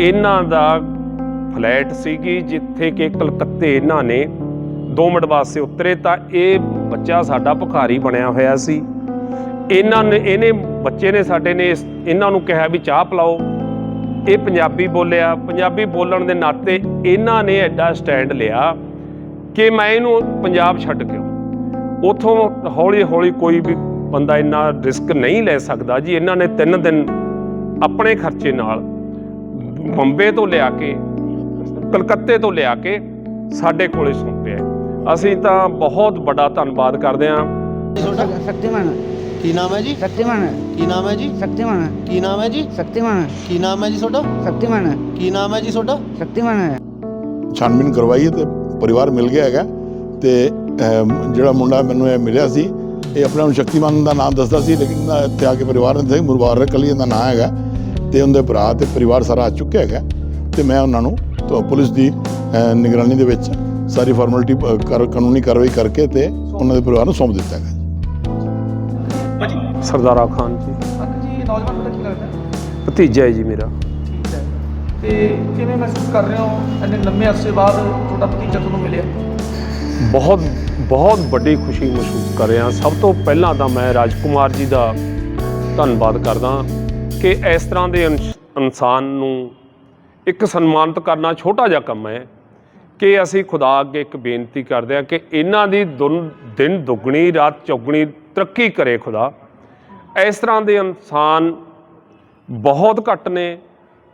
ਇਹਨਾਂ ਦਾ ਫਲੈਟ ਸੀਗੀ ਜਿੱਥੇ ਕਿ ਕਲਕੱਤੇ ਇਹਨਾਂ ਨੇ 2 ਮਿੰਟ ਵਾਸਤੇ ਉਤਰੇ ਤਾਂ ਇਹ ਬੱਚਾ ਸਾਡਾ ਭੁਖਾਰੀ ਬਣਿਆ ਹੋਇਆ ਸੀ। ਇਹਨਾਂ ਨੇ ਇਹਨੇ ਬੱਚੇ ਨੇ ਸਾਡੇ ਨੇ ਇਸ- ਇਹਨਾਂ ਨੂੰ ਕਿਹਾ ਵੀ ਚਾਹ ਪਿਲਾਓ। ਇਹ ਪੰਜਾਬੀ ਬੋਲਿਆ। ਪੰਜਾਬੀ ਬੋਲਣ ਦੇ ਨਾਤੇ ਇਹਨਾਂ ਨੇ ਐਡਾ ਸਟੈਂਡ ਲਿਆ ਕਿ ਮੈਂ ਇਹਨੂੰ ਪੰਜਾਬ ਛੱਡ ਕੇ ਆਊਂ। ਉਥੋਂ ਹੌਲੀ ਹੌਲੀ ਕੋਈ ਵੀ ਬੰਦਾ ਇੰਨਾ ਰਿਸਕ ਨਹੀਂ ਲੈ ਸਕਦਾ ਜੀ। ਇਹਨਾਂ ਨੇ 3 ਦਿਨ ਆਪਣੇ ਖਰਚੇ ਨਾਲ ਬੰਬੇ ਤੋਂ ਲਿਆ ਕੇ ਕਲਕੱਤੇ ਤੋਂ ਲਿਆ ਕੇ ਸਾਡੇ ਕੋਲੇ ਸੌਂਪਿਆ ਅਸੀਂ ਤਾਂ ਬਹੁਤ ਵੱਡਾ ਧੰਨਵਾਦ ਕਰਦੇ ਹਾਂ। ਸ਼ਕਤੀਮਾਨ ਕੀ ਨਾਮ ਹੈ ਜੀ? ਸ਼ਕਤੀਮਾਨ ਕੀ ਨਾਮ ਹੈ ਤੇ ਪਰਿਵਾਰ ਮਿਲ ਗਿਆ ਹੈਗਾ। ਤੇ ਜਿਹੜਾ ਮੁੰਡਾ ਮੈਨੂੰ ਇਹ ਮਿਲਿਆ ਸੀ ਇਹ ਆਪਣਾ ਸ਼ਕਤੀਮਾਨ ਦਾ ਨਾਮ ਦੱਸਦਾ ਸੀ ਲੇਕਿਨ ਇੱਥੇ ਆ ਕੇ ਪਰਿਵਾਰ ਨੇ ਤੇ ਮੁਬਾਰਕ ਅਲੀ ਦਾ ਨਾਮ ਹੈਗਾ। ਤੇ ਉਹਦੇ ਭਰਾ ਤੇ ਪਰਿਵਾਰ ਸਾਰਾ ਆ ਚੁੱਕਿਆ ਹੈਗਾ ਤੇ ਮੈਂ ਉਹਨਾਂ ਨੂੰ ਤੋਂ ਪੁਲਿਸ ਦੀ ਨਿਗਰਾਨੀ ਦੇ ਵਿੱਚ ਸਾਰੀ ਫਾਰਮੈਲਿਟੀ ਕਾਨੂੰਨੀ ਕਾਰਵਾਈ ਕਰਕੇ ਤੇ ਉਹਨਾਂ ਦੇ ਪਰਿਵਾਰ ਨੂੰ ਸੌਂਪ ਦਿੱਤਾ ਹੈਗਾ ਸਰਦਾਰਾ ਖਾਨ ਜੀ। ਨੌਜਵਾਨ ਦਾ ਕੀ ਲੱਗਦਾ? ਹੈ? ਭਤੀਜਾ ਹੈ ਜੀ ਮੇਰਾ। ਠੀਕ ਹੈ। ਤੇ ਕਿਵੇਂ ਮਹਿਸੂਸ ਕਰ ਰਹੇ ਹੋ? ਇੰਨੇ ਲੰਮੇ ਅਰਸੇ ਬਾਅਦ ਤੁਹਾਡਾ ਭਤੀਜਾ ਤੁਹਾਨੂੰ ਮਿਲਿਆ? ਬਹੁਤ ਬਹੁਤ ਵੱਡੀ ਖੁਸ਼ੀ ਮਹਿਸੂਸ ਕਰ ਰਿਹਾ। ਸਭ ਤੋਂ ਪਹਿਲਾਂ ਤਾਂ ਮੈਂ ਰਾਜਕੁਮਾਰ ਜੀ ਦਾ ਧੰਨਵਾਦ ਕਰਦਾ। ਕਿ ਇਸ ਤਰ੍ਹਾਂ ਦੇ ਇਨਸ- ਇਨਸਾਨ ਨੂੰ ਇੱਕ ਸਨਮਾਨਿਤ ਕਰਨਾ ਛੋਟਾ ਜਿਹਾ ਕੰਮ ਹੈ ਕਿ ਅਸੀਂ ਖੁਦਾ ਅੱਗੇ ਇੱਕ ਬੇਨਤੀ ਕਰਦੇ ਹਾਂ ਕਿ ਇਹਨਾਂ ਦੀ ਦੁਨ- ਦਿਨ ਦੁੱਗਣੀ, ਰਾਤ ਚੌਗਣੀ ਤਰੱਕੀ ਕਰੇ ਖੁਦਾ। ਇਸ ਤਰ੍ਹਾਂ ਦੇ ਇਨਸਾਨ ਬਹੁਤ ਘੱਟ ਨੇ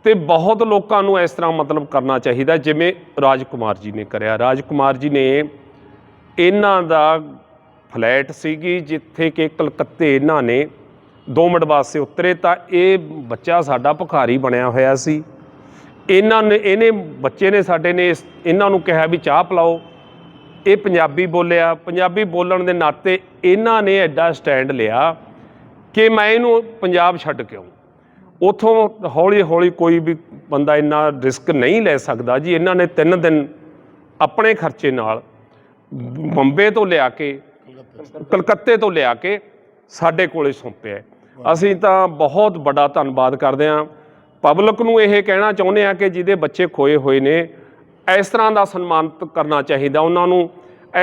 ਤੇ ਬਹੁਤ ਲੋਕਾਂ ਨੂੰ ਇਸ ਤਰ੍ਹਾਂ ਮਤਲਬ ਕਰਨਾ ਚਾਹੀਦਾ, ਜਿਵੇਂ ਰਾਜਕੁਮਾਰ ਜੀ ਨੇ ਕਰਿਆ। ਰਾਜਕੁਮਾਰ ਜੀ ਨੇ ਇਹਨਾਂ ਦਾ ਫਲੈਟ ਸੀਗੀ ਜਿੱਥੇ ਕਿ ਕਲਕੱਤੇ ਇਹਨਾਂ ਨੇ 2 ਮਿੰਟ ਵਾਸਤੇ ਉਤਰੇ ਤਾਂ ਇਹ ਬੱਚਾ ਸਾਡਾ ਭਿਖਾਰੀ ਬਣਿਆ ਹੋਇਆ ਸੀ। ਇਹਨਾਂ ਨੇ ਇਹਨੇ ਬੱਚੇ ਨੇ ਸਾਡੇ ਨੇ ਇਹਨਾਂ ਨੂੰ ਕਿਹਾ ਵੀ ਚਾਹ ਪਿਲਾਓ। ਇਹ ਪੰਜਾਬੀ ਬੋਲਿਆ। ਪੰਜਾਬੀ ਬੋਲਣ ਦੇ ਨਾਤੇ ਇਹਨਾਂ ਨੇ ਐਡਾ ਸਟੈਂਡ ਲਿਆ ਕਿ ਮੈਂ ਇਹਨੂੰ ਪੰਜਾਬ ਛੱਡ ਕੇ ਆਊਂ। ਉਥੋਂ ਹੌਲੀ ਹੌਲੀ ਕੋਈ ਵੀ ਬੰਦਾ ਇੰਨਾ ਰਿਸਕ ਨਹੀਂ ਲੈ ਸਕਦਾ ਜੀ। ਇਹਨਾਂ ਨੇ 3 ਦਿਨ ਆਪਣੇ ਖਰਚੇ ਨਾਲ ਬੰਬੇ ਤੋਂ ਲਿਆ ਕੇ ਕਲਕੱਤੇ ਤੋਂ ਲਿਆ ਕੇ ਸਾਡੇ ਕੋਲੇ ਸੌਂਪਿਆ। ਅਸੀਂ ਤਾਂ ਬਹੁਤ ਵੱਡਾ ਧੰਨਵਾਦ ਕਰਦੇ ਹਾਂ। ਪਬਲਿਕ ਨੂੰ ਇਹ ਕਹਿਣਾ ਚਾਹੁੰਦੇ ਆ ਕਿ ਜਿਹਦੇ ਬੱਚੇ ਖੋਏ ਹੋਏ ਨੇ, ਇਸ ਤਰ੍ਹਾਂ ਦਾ ਸਨਮਾਨਿਤ ਕਰਨਾ ਚਾਹੀਦਾ ਉਹਨਾਂ ਨੂੰ।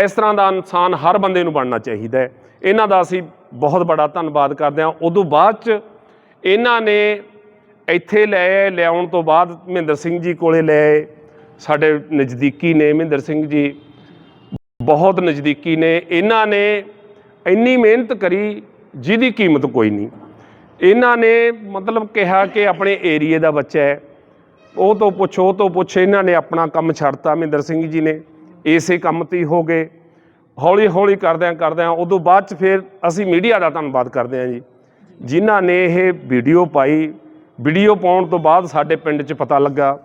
ਇਸ ਤਰ੍ਹਾਂ ਦਾ ਇਨਸਾਨ ਹਰ ਬੰਦੇ ਨੂੰ ਬਣਨਾ ਚਾਹੀਦਾ ਹੈ। ਇਹਨਾਂ ਦਾ ਅਸੀਂ ਬਹੁਤ ਵੱਡਾ ਧੰਨਵਾਦ ਕਰਦੇ ਹਾਂ। ਉਦੋਂ ਬਾਅਦ ਚ ਇਹਨਾਂ ਨੇ ਇੱਥੇ ਲੈ ਲਿਆਉਣ ਤੋਂ ਬਾਅਦ ਮਹਿੰਦਰ ਸਿੰਘ ਜੀ ਕੋਲੇ ਲੈ ਸਾਡੇ ਨਜ਼ਦੀਕੀ ਨੇ ਮਹਿੰਦਰ ਸਿੰਘ ਜੀ। ਬਹੁਤ ਨਜ਼ਦੀਕੀ ਨੇ। ਇਹਨਾਂ ਨੇ ਇੰਨੀ ਮਿਹਨਤ ਕਰੀ ਜਿਹਦੀ ਕੀਮਤ ਕੋਈ ਨਹੀਂ। ਇਹਨਾਂ ਨੇ ਮਤਲਬ ਕਿਹਾ ਕਿ ਆਪਣੇ ਏਰੀਏ ਦਾ ਬੱਚਾ ਹੈ। ਉਹ ਤੋਂ ਪੁੱਛ, ਉਹ ਤੋਂ ਪੁੱਛ, ਇਹਨਾਂ ਨੇ ਆਪਣਾ ਕੰਮ ਛੱਡਤਾ ਮਹਿੰਦਰ ਸਿੰਘ ਜੀ ਨੇ। ਇਸੇ ਕੰਮ ਤੇ ਹੋ ਗਏ। ਹੌਲੀ ਹੌਲੀ ਕਰਦਿਆਂ ਕਰਦਿਆਂ ਉਦੋਂ ਬਾਅਦ ਚ ਫਿਰ ਅਸੀਂ ਮੀਡੀਆ ਦਾ ਧੰਨਵਾਦ ਕਰਦੇ ਹਾਂ ਜੀ। ਜਿਨ੍ਹਾਂ ਨੇ ਇਹ ਵੀਡੀਓ ਪਾਈ। ਵੀਡੀਓ ਪਾਉਣ ਤੋਂ ਬਾਅਦ ਸਾਡੇ ਪਿੰਡ 'ਚ ਪਤਾ ਲੱਗਾ।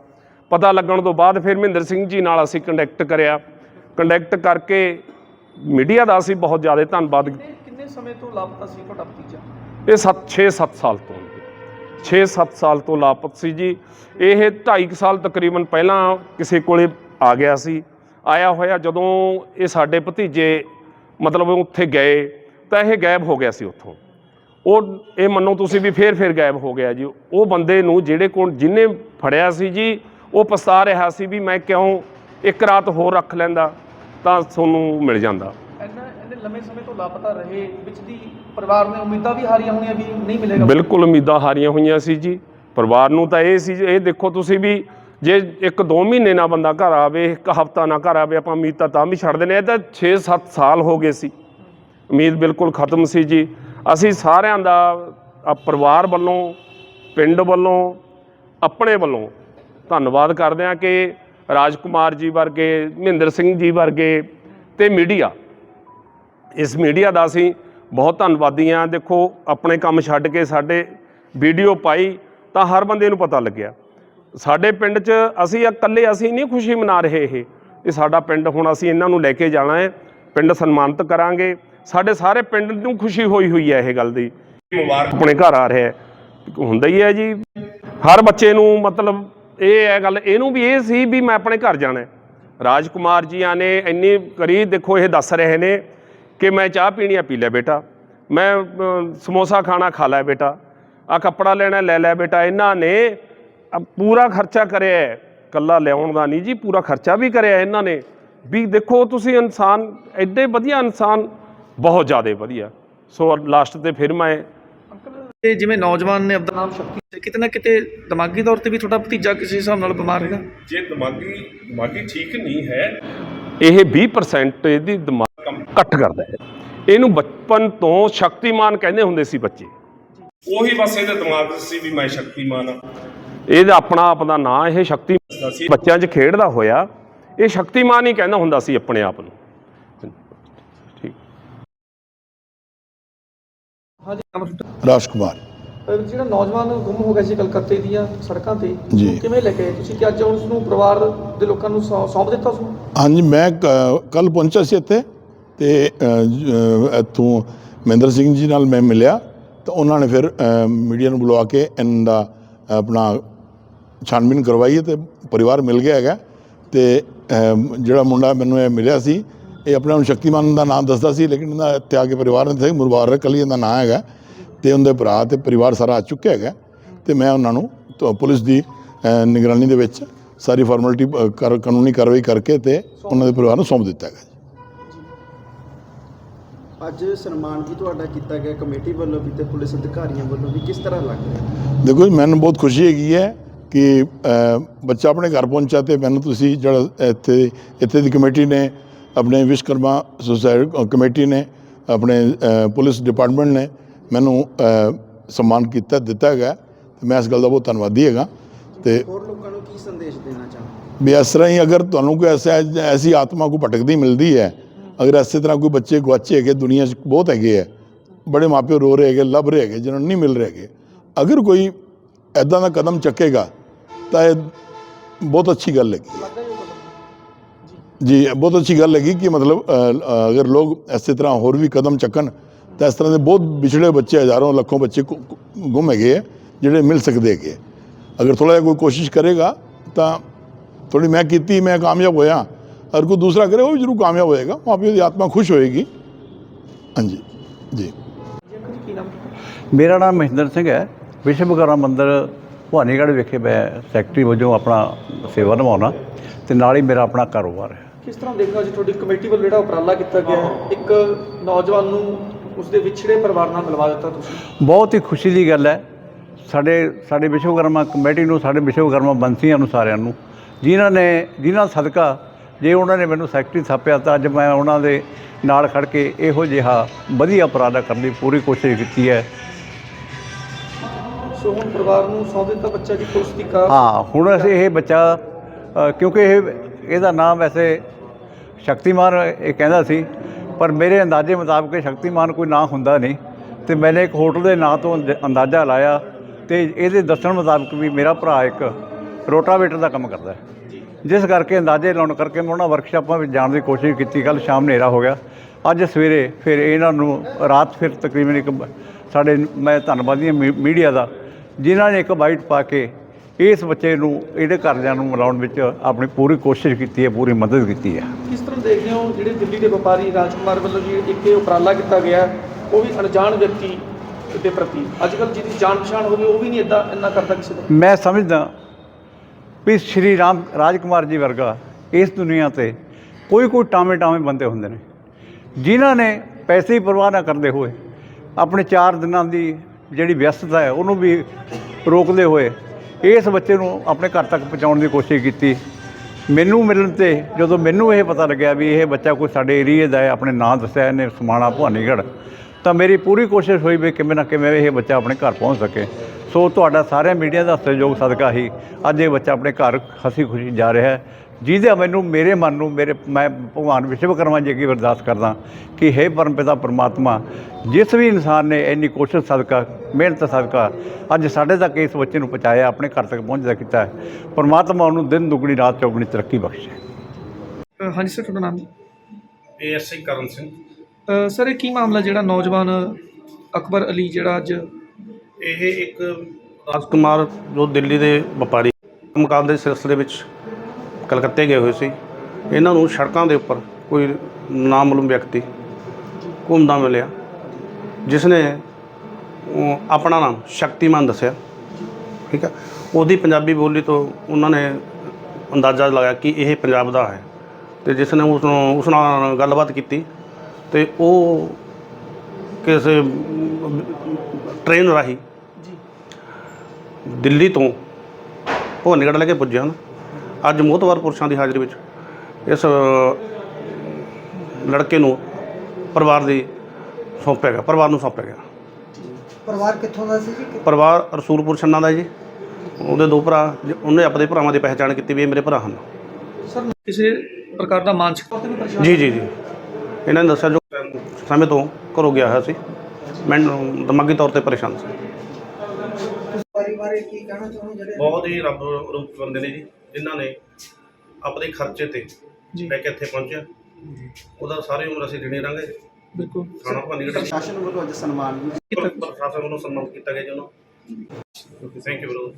ਪਤਾ ਲੱਗਣ ਤੋਂ ਬਾਅਦ ਫਿਰ ਮਹਿੰਦਰ ਸਿੰਘ ਜੀ ਨਾਲ ਅਸੀਂ ਕੰਟੈਕਟ ਕਰਿਆ। ਕੰਟੈਕਟ ਕਰਕੇ ਮੀਡੀਆ ਦਾ ਅਸੀਂ ਬਹੁਤ ਜ਼ਿਆਦਾ ਧੰਨਵਾਦ ਸਮੇਂ ਤੋਂ ਲਾਪਤਾ ਸੀ ਤੁਹਾਡਾ ਭਤੀਜਾ? ਇਹ 7 6-7 ਸਾਲ ਤੋਂ 6-7 ਸਾਲ ਤੋਂ ਲਾਪਤ ਸੀ ਜੀ। ਇਹ 2.5 ਸਾਲ ਤਕਰੀਬਨ ਪਹਿਲਾਂ ਕਿਸੇ ਕੋਲੇ ਆ ਗਿਆ ਸੀ। ਆਇਆ ਹੋਇਆ ਜਦੋਂ ਇਹ ਸਾਡੇ ਭਤੀਜੇ ਮਤਲਬ ਉੱਥੇ ਗਏ, ਤਾਂ ਇਹ ਗਾਇਬ ਹੋ ਗਿਆ ਸੀ ਉੱਥੋਂ। ਉਹ, ਇਹ ਮੰਨੋ ਤੁਸੀਂ ਵੀ ਫੇਰ ਫੇਰ ਗਾਇਬ ਹੋ ਗਿਆ ਜੀ। ਉਹ ਬੰਦੇ ਨੂੰ ਜਿਹੜੇ ਕੋਲ ਜਿਹਨੇ ਫੜਿਆ ਸੀ ਜੀ, ਉਹ ਪਛਤਾ ਰਿਹਾ ਸੀ ਵੀ ਮੈਂ ਕਿਉਂ ਇੱਕ ਰਾਤ ਹੋਰ ਰੱਖ ਲੈਂਦਾ, ਤਾਂ ਤੁਹਾਨੂੰ ਮਿਲ ਜਾਂਦਾ। ਇੰਨਾ ਲੰਮੇ ਸਮੇਂ ਤੋਂ ਲਾਪਤਾ ਰਹੇ, ਵਿੱਚ ਦੀ ਪਰਿਵਾਰ ਨੇ ਉਮੀਦਾਂ ਵੀ ਹਾਰੀਆਂ ਹੋਣੀਆਂ ਵੀ ਨਹੀਂ ਮਿਲੇਗਾ। ਬਿਲਕੁਲ ਉਮੀਦਾਂ ਹਾਰੀਆਂ ਹੋਈਆਂ ਸੀ ਜੀ। ਪਰਿਵਾਰ ਨੂੰ ਤਾਂ ਇਹ ਸੀ ਇਹ ਦੇਖੋ ਤੁਸੀਂ ਵੀ, ਜੇ ਇੱਕ ਦੋ ਮਹੀਨੇ ਨਾ ਬੰਦਾ ਘਰ ਆਵੇ, ਇੱਕ ਹਫਤਾ ਨਾ ਘਰ ਆਵੇ, ਆਪਾਂ ਉਮੀਦ ਤਾਂ ਤਾਂ ਵੀ ਛੱਡ ਦਿੰਦੇ ਆ ਇਹ ਤਾਂ 6-7 ਸਾਲ ਹੋ ਗਏ ਸੀ। ਉਮੀਦ ਬਿਲਕੁਲ ਖਤਮ ਸੀ ਜੀ। ਅਸੀਂ ਸਾਰਿਆਂ ਦਾ ਪਰਿਵਾਰ ਵੱਲੋਂ, ਪਿੰਡ ਵੱਲੋਂ, ਆਪਣੇ ਵੱਲੋਂ ਧੰਨਵਾਦ ਕਰਦੇ ਹਾਂ ਕਿ ਰਾਜਕੁਮਾਰ ਜੀ ਵਰਗੇ, ਮਹਿੰਦਰ ਸਿੰਘ ਜੀ ਵਰਗੇ ਤੇ ਮੀਡੀਆ ਇਸ ਮੀਡੀਆ ਦਾ ਅਸੀਂ ਬਹੁਤ ਧੰਨਵਾਦੀ ਹਾਂ। ਦੇਖੋ, ਆਪਣੇ ਕੰਮ ਛੱਡ ਕੇ ਸਾਡੇ ਵੀਡੀਓ ਪਾਈ ਤਾਂ ਹਰ ਬੰਦੇ ਨੂੰ ਪਤਾ ਲੱਗਿਆ। ਸਾਡੇ ਪਿੰਡ 'ਚ ਅਸੀਂ ਇਕੱਲੇ ਅਸੀਂ ਨਹੀਂ ਖੁਸ਼ੀ ਮਨਾ ਰਹੇ ਇਹ ਇਹ ਸਾਡਾ ਪਿੰਡ ਹੁਣ ਅਸੀਂ ਇਹਨਾਂ ਨੂੰ ਲੈ ਕੇ ਜਾਣਾ ਹੈ। ਪਿੰਡ ਸਨਮਾਨਿਤ ਕਰਾਂਗੇ। ਸਾਡੇ ਸਾਰੇ ਪਿੰਡ ਨੂੰ ਖੁਸ਼ੀ ਹੋਈ ਹੋਈ ਹੈ ਇਹ ਗੱਲ ਦੀ। ਆਪਣੇ ਘਰ ਆ ਰਿਹਾ ਹੁੰਦਾ ਹੀ ਹੈ ਜੀ। ਹਰ ਬੱਚੇ ਨੂੰ ਮਤਲਬ ਇਹ ਹੈ ਗੱਲ, ਇਹਨੂੰ ਵੀ ਇਹ ਸੀ ਵੀ ਮੈਂ ਆਪਣੇ ਘਰ ਜਾਣਾ ਹੈ। ਰਾਜਕੁਮਾਰ ਜੀਆਂ ਨੇ ਇੰਨੀ ਕਰੀ ਦੇਖੋ ਇਹ ਦੱਸ ਰਹੇ ਨੇ ਕਿ ਮੈਂ ਚਾਹ ਪੀਣੀ ਆ ਪੀ ਲੈ ਬੇਟਾ। ਮੈਂ ਸਮੋਸਾ ਖਾਣਾ ਖਾ ਲੈ ਬੇਟਾ। ਆ ਕੱਪੜਾ ਲੈਣਾ ਲੈ ਲੈ ਬੇਟਾ। ਇਹਨਾਂ ਨੇ ਪੂਰਾ ਖਰਚਾ ਕਰਿਆ ਹੈ। ਕੱਲਾ ਲਿਆਉਣ ਦਾ ਨਹੀਂ ਜੀ ਪੂਰਾ ਖਰਚਾ ਵੀ ਕਰਿਆ ਇਹਨਾਂ ਨੇ। ਵੀ ਦੇਖੋ ਤੁਸੀਂ ਇਨਸਾਨ ਐਡੇ ਵਧੀਆ ਇਨਸਾਨ ਬਹੁਤ ਜ਼ਿਆਦਾ ਵਧੀਆ। ਸੋ ਲਾਸਟ ਤੇ ਫਿਰ ਮੈਂ ਜਿਵੇਂ ਨੌਜਵਾਨ ਨੇ ਆਪਦਾ ਨਾਮ ਸ਼ਕਤੀ ਤੇ ਕਿਤੇ ਨਾ ਕਿਤੇ ਦਿਮਾਗੀ ਤੌਰ ਤੇ ਵੀ ਤੁਹਾਡਾ ਭਤੀਜਾ ਕਿਸੇ ਹਿਸਾਬ ਨਾਲ ਬਿਮਾਰ ਹੈਗਾ? ਜੇ ਦਿਮਾਗੀ ਦਿਮਾਗੀ ਠੀਕ ਨਹੀਂ ਹੈ। ਇਹ 20% ਇਹਦੀ ਦਿਮਾਗ ਘੱਟ ਕਰਦਾ ਹੈ। ਇਹਨੂੰ ਬਚਪਨ ਤੋਂ ਸ਼ਕਤੀਮਾਨ ਕਹਿੰਦੇ ਹੁੰਦੇ ਸੀ ਬੱਚੇ। ਉਹੀ ਬਸ ਇਹਦੇ ਦਿਮਾਗ 'ਚ ਸੀ ਵੀ ਮੈਂ ਸ਼ਕਤੀਮਾਨ ਆ ਇਹਦਾ ਆਪਣਾ ਆਪ ਦਾ ਨਾਂ ਇਹ ਸ਼ਕਤੀ ਸੀ। ਬੱਚਿਆਂ 'ਚ ਖੇਡਦਾ ਹੋਇਆ ਇਹ ਸ਼ਕਤੀਮਾਨ ਹੀ ਕਹਿੰਦਾ ਹੁੰਦਾ ਸੀ ਆਪਣੇ ਆਪ ਨੂੰ। ਰਾਜ ਕੁਮਾਰ ਜਿਹੜਾ ਨੌਜਵਾਨ ਗੁੰਮ ਹੋ ਗਿਆ ਸੀ ਕਲਕੱਤੇ ਦੀਆਂ ਸੜਕਾਂ ਤੇ ਜੀ। ਕਿਵੇਂ ਲੈ ਕੇ ਆਏ? ਤੁਸੀਂ ਕਿ ਅੱਜ ਉਸ ਨੂੰ ਪਰਿਵਾਰ ਦੇ ਲੋਕਾਂ ਨੂੰ ਸੌ- ਸੌਂਪ ਦਿੱਤਾ ਉਸ ਨੂੰ ਹਾਂਜੀ ਮੈਂ ਕੱਲ ਪਹੁੰਚਿਆ ਸੀ ਇੱਥੇ। ਤੇ ਇੱਥੋਂ ਮਹਿੰਦਰ ਸਿੰਘ ਜੀ ਨਾਲ ਮੈਂ ਮਿਲਿਆ ਤਾਂ ਉਹਨਾਂ ਨੇ ਫਿਰ ਮੀਡੀਆ ਨੂੰ ਬੁਲਵਾ ਕੇ ਇਹਨਾਂ ਦਾ ਆਪਣਾ ਛਾਨਬੀਨ ਕਰਵਾਈ ਤੇ ਪਰਿਵਾਰ ਮਿਲ ਗਿਆ ਹੈਗਾ। ਤੇ ਜਿਹੜਾ ਮੁੰਡਾ ਮੈਨੂੰ ਇਹ ਮਿਲਿਆ ਸੀ ਇਹ ਆਪਣੇ ਆਪ ਨੂੰ ਸ਼ਕਤੀਮਾਨ ਦਾ ਨਾਮ ਦੱਸਦਾ ਸੀ ਲੇਕਿਨ ਇਹਦਾ ਕੇ ਪਰਿਵਾਰ ਨੇ ਕਿ ਮੁਬਾਰਕ ਅਲੀ ਇਹਦਾ ਨਾਮ ਹੈਗਾ। ਤੇ ਉਹਦੇ ਭਰਾ ਤੇ ਪਰਿਵਾਰ ਸਾਰਾ ਆ ਚੁੱਕਿਆ ਹੈਗਾ। ਤੇ ਮੈਂ ਉਹਨਾਂ ਨੂੰ ਤਾਂ ਪੁਲਿਸ ਦੀ ਨਿਗਰਾਨੀ ਦੇ ਵਿੱਚ ਸਾਰੀ ਫਾਰਮੈਲਿਟੀ ਕਾਨੂੰਨੀ ਕਾਰਵਾਈ ਕਰਕੇ ਤੇ ਉਹਨਾਂ ਦੇ ਪਰਿਵਾਰ ਨੂੰ ਸੌਂਪ ਦਿੱਤਾ ਹੈਗਾ। ਅੱਜ ਸਨਮਾਨ ਵੀ ਤੁਹਾਡਾ ਕੀਤਾ ਗਿਆ ਕਮੇਟੀ ਵੱਲੋਂ ਵੀ ਤੇ ਪੁਲਿਸ ਅਧਿਕਾਰੀਆਂ ਵੱਲੋਂ ਵੀ ਕਿਸ ਤਰ੍ਹਾਂ ਲੱਗ ਰਿਹਾ? ਦੇਖੋ ਜੀ ਮੈਨੂੰ ਬਹੁਤ ਖੁਸ਼ੀ ਹੈਗੀ ਹੈ ਕਿ ਬੱਚਾ ਆਪਣੇ ਘਰ ਪਹੁੰਚਾ ਤੇ ਮੈਨੂੰ ਤੁਸੀਂ ਜਿਹੜਾ ਇੱਥੇ ਇੱਥੇ ਦੀ ਕਮੇਟੀ ਨੇ ਆਪਣੇ ਵਿਸ਼ਕਰਮਾ ਸੁਸਾਇਟੀ ਕਮੇਟੀ ਨੇ ਆਪਣੇ ਪੁਲਿਸ ਡਿਪਾਰਟਮੈਂਟ ਨੇ ਮੈਨੂੰ ਸਨਮਾਨ ਕੀਤਾ ਦਿੱਤਾ ਹੈਗਾ। ਤੇ ਮੈਂ ਇਸ ਗੱਲ ਦਾ ਬਹੁਤ ਧੰਨਵਾਦੀ ਹੈਗਾ। ਤੇ ਹੋਰ ਲੋਕਾਂ ਨੂੰ ਕੀ ਸੰਦੇਸ਼ ਦੇਣਾ ਚਾਹੁੰਦੇ ਵੀ ਇਸ ਤਰ੍ਹਾਂ ਹੀ ਅਗਰ ਤੁਹਾਨੂੰ ਕੋਈ ਐਸਾ ਐਸੀ ਆਤਮਾ ਕੋ ਭਟਕਦੀ ਮਿਲਦੀ ਹੈ ਅਗਰ ਇਸੇ ਤਰ੍ਹਾਂ ਕੋਈ ਬੱਚੇ ਗੁਆਚੇ ਹੈਗੇ, ਦੁਨੀਆ 'ਚ ਬਹੁਤ ਹੈਗੇ ਹੈ ਬੜੇ ਮਾਪਿਓ ਰੋ ਰਹੇ ਹੈਗੇ, ਲੱਭ ਰਹੇ ਹੈਗੇ, ਜਿਹਨਾਂ ਨੂੰ ਨਹੀਂ ਮਿਲ ਰਹੇ ਹੈਗੇ, ਅਗਰ ਕੋਈ ਐਦਾਂ ਦਾ ਕਦਮ ਚੱਕੇਗਾ, ਤਾਂ ਇਹ ਬਹੁਤ ਅੱਛੀ ਗੱਲ ਹੈਗੀ। ਜੀ ਬਹੁਤ ਅੱਛੀ ਗੱਲ ਹੈਗੀ ਕਿ ਮਤਲਬ ਅਗਰ ਲੋਕ ਇਸੇ ਤਰ੍ਹਾਂ ਹੋਰ ਵੀ ਕਦਮ ਚੱਕਣ, ਤਾਂ ਇਸ ਤਰ੍ਹਾਂ ਦੇ ਬਹੁਤ ਵਿਛੜੇ ਬੱਚੇ ਹਜ਼ਾਰਾਂ ਲੱਖੋਂ ਬੱਚੇ ਗੁੰਮ ਹੈਗੇ ਹੈ ਜਿਹੜੇ ਮਿਲ ਸਕਦੇ ਹੈਗੇ ਅਗਰ ਥੋੜਾ ਜਿਹਾ ਕੋਈ ਕੋਸ਼ਿਸ਼ ਕਰੇਗਾ, ਤਾਂ ਥੋੜੀ ਮੈਂ ਕੀਤੀ, ਮੈਂ ਕਾਮਯਾਬ ਹੋਇਆ ਅਗਰ ਕੋਈ ਦੂਸਰਾ ਕਰੇ ਉਹ ਵੀ ਜ਼ਰੂਰ ਕਾਮਯਾਬ ਹੋਏਗਾ ਮਾਂ ਪਿਓ ਦੀ ਆਤਮਾ ਖੁਸ਼ ਹੋਏਗੀ ਹਾਂਜੀ ਜੀ ਮੇਰਾ ਨਾਮ ਮਹਿੰਦਰ ਸਿੰਘ ਹੈ ਵਿਸ਼ਵਕਰਮਾ ਮੰਦਿਰ ਭਵਾਨੀਗੜ੍ਹ ਵਿਖੇ ਮੈਂ ਸੈਕਟਰੀ ਵਜੋਂ ਆਪਣਾ ਸੇਵਾ ਨਿਭਾਉਣਾ ਤੇ ਨਾਲ ਹੀ ਮੇਰਾ ਆਪਣਾ ਕਾਰੋਬਾਰ ਹੈ ਕਿਸ ਤਰ੍ਹਾਂ ਦੇਖਦੇ ਹੋ ਜੀ ਤੁਹਾਡੀ ਕਮੇਟੀ ਵੱਲੋਂ ਜਿਹੜਾ ਉਪਰਾਲਾ ਕੀਤਾ ਗਿਆ ਹੈ, ਇੱਕ ਨੌਜਵਾਨ ਨੂੰ ਉਸਦੇ ਵਿਛੜੇ ਪਰਿਵਾਰ ਨਾਲ ਮਿਲਵਾ ਦਿੱਤਾ ਤੁਸੀਂ ਬਹੁਤ ਹੀ ਖੁਸ਼ੀ ਦੀ ਗੱਲ ਹੈ ਸਾਡੇ ਸਾਡੇ ਵਿਸ਼ਵਕਰਮਾ ਕਮੇਟੀ ਨੂੰ ਸਾਡੇ ਵਿਸ਼ਵਕਰਮਾ ਬੰਸੀਆਂ ਨੂੰ ਸਾਰਿਆਂ ਨੂੰ ਜਿਨ੍ਹਾਂ ਨੇ ਜਿਨ੍ਹਾਂ ਸਦਕਾ ਜੇ ਉਹਨਾਂ ਨੇ ਮੈਨੂੰ ਸੈਕਟਰੀ ਥਾਪਿਆ ਤਾਂ ਅੱਜ ਮੈਂ ਉਹਨਾਂ ਦੇ ਨਾਲ ਖੜ ਕੇ ਇਹੋ ਜਿਹਾ ਵਧੀਆ ਉਪਰਾਲਾ ਕਰਨ ਦੀ ਪੂਰੀ ਕੋਸ਼ਿਸ਼ ਕੀਤੀ ਹੈ। ਸੋ ਹੁਣ ਪਰਿਵਾਰ ਨੂੰ ਸੌਂਪ ਦਿੱਤਾ ਬੱਚਾ ਜੀ ਪੁਲਿਸ ਦੀ ਕਾਰ। ਹਾਂ ਹੁਣ ਅਸੀਂ ਇਹ ਬੱਚਾ ਅ, ਕਿਉਂਕਿ ਇਹ ਇਹਦਾ ਨਾਮ ਵੈਸੇ ਸ਼ਕਤੀਮਾਨ ਇਹ ਕਹਿੰਦਾ ਸੀ ਪਰ ਮੇਰੇ ਅੰਦਾਜ਼ੇ ਮੁਤਾਬਕ ਇਹ ਸ਼ਕਤੀਮਾਨ ਕੋਈ ਨਾਂ ਹੁੰਦਾ ਨਹੀਂ। ਤੇ ਮੈਨੇ ਇੱਕ ਹੋਟਲ ਦੇ ਨਾਂ ਤੋਂ ਅੰਦ- ਅੰਦਾਜ਼ਾ ਲਾਇਆ ਤੇ ਇਹਦੇ ਦੱਸਣ ਮੁਤਾਬਕ ਵੀ ਮੇਰਾ ਭਰਾ ਇੱਕ ਰੋਟਾਵੇਟਰ ਦਾ ਕੰਮ ਕਰਦਾ ਹੈ। ਜਿਸ ਕਰਕੇ ਅੰਦਾਜ਼ੇ ਲਾਉਣ ਕਰਕੇ ਮੈਂ ਉਹਨਾਂ ਵਰਕਸ਼ਾਪਾਂ ਵਿੱਚ ਜਾਣ ਦੀ ਕੋਸ਼ਿਸ਼ ਕੀਤੀ। ਕੱਲ ਸ਼ਾਮ ਹਨੇਰਾ ਹੋ ਗਿਆ। ਅੱਜ ਸਵੇਰੇ ਫਿਰ ਇਹਨਾਂ ਨੂੰ ਰਾਤ ਫਿਰ ਤਕਰੀਬਨ ਇੱਕ ਸਾਡੇ ਮੈਂ ਧੰਨਵਾਦੀ ਹਾਂ ਮੀਡੀਆ ਦਾ ਜਿਨ੍ਹਾਂ ਨੇ ਇੱਕ ਬਾਈਟ ਪਾ ਕੇ ਇਸ ਬੱਚੇ ਨੂੰ ਇਹਦੇ ਘਰਦਿਆਂ ਨੂੰ ਮਿਲਾਉਣ ਵਿੱਚ ਆਪਣੀ ਪੂਰੀ ਕੋਸ਼ਿਸ਼ ਕੀਤੀ ਹੈ ਪੂਰੀ ਮਦਦ ਕੀਤੀ ਹੈ। ਕਿਸ ਤਰ੍ਹਾਂ ਦੇਖਦੇ ਹੋ ਜਿਹੜੇ ਦਿੱਲੀ ਦੇ ਵਪਾਰੀ ਰਾਜਕੁਮਾਰ ਵੱਲੋਂ ਜੀ ਇੱਕ ਇਹ ਉਪਰਾਲਾ ਕੀਤਾ ਗਿਆ ਉਹ ਵੀ ਅਣਜਾਣ ਵਿਅਕਤੀ ਦੇ ਪ੍ਰਤੀ? ਅੱਜ ਕੱਲ੍ਹ ਜਿਹਦੀ ਜਾਣ ਪਛਾਣ ਹੋਵੇ ਉਹ ਵੀ ਨਹੀਂ ਇਦਾਂ ਇੰਨਾ ਕਰਦਾ ਕਿਸੇ ਦਾ? ਮੈਂ ਸਮਝਦਾ ਵੀ ਸ਼੍ਰੀ ਰਾਮ ਰਾਜਕੁਮਾਰ ਜੀ ਵਰਗਾ ਇਸ ਦੁਨੀਆ ਤੇ ਕੋਈ ਕੋਈ ਟਾਵੇਂ ਟਾਵੇਂ ਬੰਦੇ ਹੁੰਦੇ ਨੇ। ਜਿਨ੍ਹਾਂ ਨੇ ਪੈਸੇ ਦੀ ਪਰਵਾਹ ਨਾ ਕਰਦੇ ਹੋਏ, ਆਪਣੇ 4 ਦਿਨਾਂ ਦੀ ਜਿਹੜੀ ਵਿਅਸਤਤਾ ਹੈ, ਉਹਨੂੰ ਵੀ ਰੋਕਦੇ ਹੋਏ ਇਸ ਬੱਚੇ ਨੂੰ ਆਪਣੇ ਘਰ ਤੱਕ ਪਹੁੰਚਾਉਣ ਦੀ ਕੋਸ਼ਿਸ਼ ਕੀਤੀ। ਮੈਨੂੰ ਮਿਲਣ ਤੇ ਜਦੋਂ ਮੈਨੂੰ ਇਹ ਪਤਾ ਲੱਗਿਆ ਵੀ ਇਹ ਬੱਚਾ ਕੋਈ ਸਾਡੇ ਏਰੀਏ ਦਾ ਹੈ, ਆਪਣੇ ਨਾਂ ਦੱਸਿਆ ਇਹਨੇ, ਸਮਾਣਾ ਭਵਾਨੀਗੜ੍ਹ, ਤਾਂ ਮੇਰੀ ਪੂਰੀ ਕੋਸ਼ਿਸ਼ ਹੋਈ ਵੀ ਕਿਵੇਂ ਨਾ ਕਿਵੇਂ ਇਹ ਬੱਚਾ ਆਪਣੇ ਘਰ ਪਹੁੰਚ ਸਕੇ। ਸੋ ਤੁਹਾਡਾ ਸਾਰਿਆਂ ਮੀਡੀਆ ਦਾ ਸਹਿਯੋਗ ਸਦਕਾ ਹੀ ਅੱਜ ਇਹ ਬੱਚਾ ਆਪਣੇ ਘਰ ਹਸੀ ਖੁਸ਼ੀ ਜਾ ਰਿਹਾ ਹੈ ਜਿਹਦੇ ਮੈਨੂੰ ਮੇਰੇ ਮਨ ਨੂੰ ਮੇਰੇ ਮੈਂ ਭਗਵਾਨ ਵਿਸ਼ਵਕਰਮਾ ਜੀ ਅੱਗੇ ਅਰਦਾਸ ਕਰਦਾ ਕਿ हे ਪਰਮਪਿਤਾ ਪਰਮਾਤਮਾ ਜਿਸ ਵੀ ਇਨਸਾਨ ਨੇ ਇੰਨੀ ਕੋਸ਼ਿਸ਼ ਸਦਕਾ ਮਿਹਨਤ ਸਦਕਾ ਅੱਜ ਸਾਡੇ ਤੱਕ ਇਸ ਬੱਚੇ ਨੂੰ ਪਹੁੰਚਾਇਆ ਆਪਣੇ ਘਰ ਤੱਕ ਪਹੁੰਚਦਾ ਕੀਤਾ ਹੈ। ਪਰਮਾਤਮਾ ਉਹਨੂੰ ਦਿਨ ਦੁਗਣੀ ਰਾਤ ਚੌਗਣੀ ਤਰੱਕੀ ਬਖਸ਼ੇ। ਹਾਂਜੀ ਸਰ ਤੁਹਾਡਾ ਨਾਮ? ਏਐਸਆਈ ਕਰਨ ਸਿੰਘ ਸਰ ਇਹ ਕੀ ਮਾਮਲਾ ਜਿਹੜਾ ਨੌਜਵਾਨ ਅਕਬਰ ਅਲੀ ਜਿਹੜਾ ਅੱਜ ਇਹ ਇੱਕ ਰਾਜਕੁਮਾਰ ਜੋ ਦਿੱਲੀ ਦੇ ਵਪਾਰੀ ਕੰਮਕਾਜ ਦੇ ਸਿਲਸਿਲੇ ਵਿੱਚ ਕਲਕੱਤੇ ਗਏ ਹੋਏ ਸੀ, ਇਹਨਾਂ ਨੂੰ ਸੜਕਾਂ ਦੇ ਉੱਪਰ ਕੋਈ ਨਾਮਾਲੂਮ ਵਿਅਕਤੀ ਘੁੰਮਦਾ ਮਿਲਿਆ ਜਿਸ ਨੇ ਆਪਣਾ ਨਾਮ ਸ਼ਕਤੀਮਾਨ ਦੱਸਿਆ, ਠੀਕ ਹੈ ਉਹਦੀ ਪੰਜਾਬੀ ਬੋਲੀ ਤੋਂ ਉਹਨਾਂ ਨੇ ਅੰਦਾਜ਼ਾ ਲਗਾਇਆ ਕਿ ਇਹ ਪੰਜਾਬ ਦਾ ਹੈ ਤੇ ਜਿਸ ਨੇ ਉਸ ਨੂੰ ਉਸ ਨਾਲ ਗੱਲਬਾਤ ਕੀਤੀ ਤੇ ਉਹ ਕਿਸੇ ਟ੍ਰੇਨ ਰਾਹੀਂ ਦਿੱਲੀ ਤੋਂ ਭਵਾਨੀਗੜ੍ਹ ਲੈ ਕੇ ਪੁੱਜੇ ਹਨ ਅੱਜ ਮੋਹਤਵਾਰ ਪੁਰਸ਼ਾਂ ਦੀ ਹਾਜ਼ਰੀ ਵਿੱਚ ਇਸ ਲੜਕੇ ਨੂੰ ਪਰਿਵਾਰ ਦੀ ਸੌਂਪਿਆ ਗਿਆ ਪਰਿਵਾਰ ਨੂੰ ਸੌਂਪਿਆ ਗਿਆ। ਪਰਿਵਾਰ ਕਿੱਥੋਂ ਦਾ ਸੀ ਜੀ? ਪਰਿਵਾਰ ਰਸੂਲਪੁਰ ਛੰਨਾ ਦਾ ਜੀ। ਉਹਦੇ ਦੋ ਭਰਾ ਜ- ਉਹਨੇ ਆਪਣੇ ਭਰਾਵਾਂ ਦੀ ਪਹਿਚਾਣ ਕੀਤੀ ਵੀ ਇਹ ਮੇਰੇ ਭਰਾ ਹਨ। ਸਰ ਕਿਸੇ ਪ੍ਰਕਾਰ ਦਾ ਮਾਨਸਿਕ ਤੌਰ ਤੇ ਵੀ ਪਰੇਸ਼ਾਨ ਜੀ ਜੀ ਜੀ। ਇਹਨਾਂ ਨੇ ਦੱਸਿਆ ਜੋ ਸਮੇਂ ਤੋਂ ਘਰੋਂ ਗਿਆ ਹੋਇਆ ਸੀ। ਮੈਂ ਦਿਮਾਗੀ ਤੌਰ ਤੇ ਪਰੇਸ਼ਾਨ ਸੀ। ਪਰਿਵਾਰ ਬਾਰੇ ਕੀ ਕਹਿਣਾ ਚਾਹੁੰਦੇ ਜਿਹੜੇ ਬਹੁਤ ਹੀ ਰੱਬ ਰੂਪ ਬੰਦੇ ਨੇ ਜੀ ਜਿਨ੍ਹਾਂ ਨੇ ਆਪਣੇ ਖਰਚੇ ਤੇ ਜੀ। ਲੈ ਕੇ ਇੱਥੇ ਪਹੁੰਚਿਆ। ਉਹਦਾ ਸਾਰੀ ਉਮਰ ਅਸੀਂ ਗਿਣੀ ਰਾਂਗੇ। ਬਿਲਕੁਲ। ਥਾਣਾ ਭਾਨੀਗੜ੍ਹ ਪ੍ਰਸ਼ਾਸਨ ਵੱਲੋਂ ਅੱਜ ਸਨਮਾਨ ਵੀ ਪ੍ਰਸ਼ਾਸਨ ਵੱਲੋਂ ਸਨਮਾਨ ਕੀਤਾ ਗਿਆ ਜੀ ਉਹਨੂੰ। Thank you bro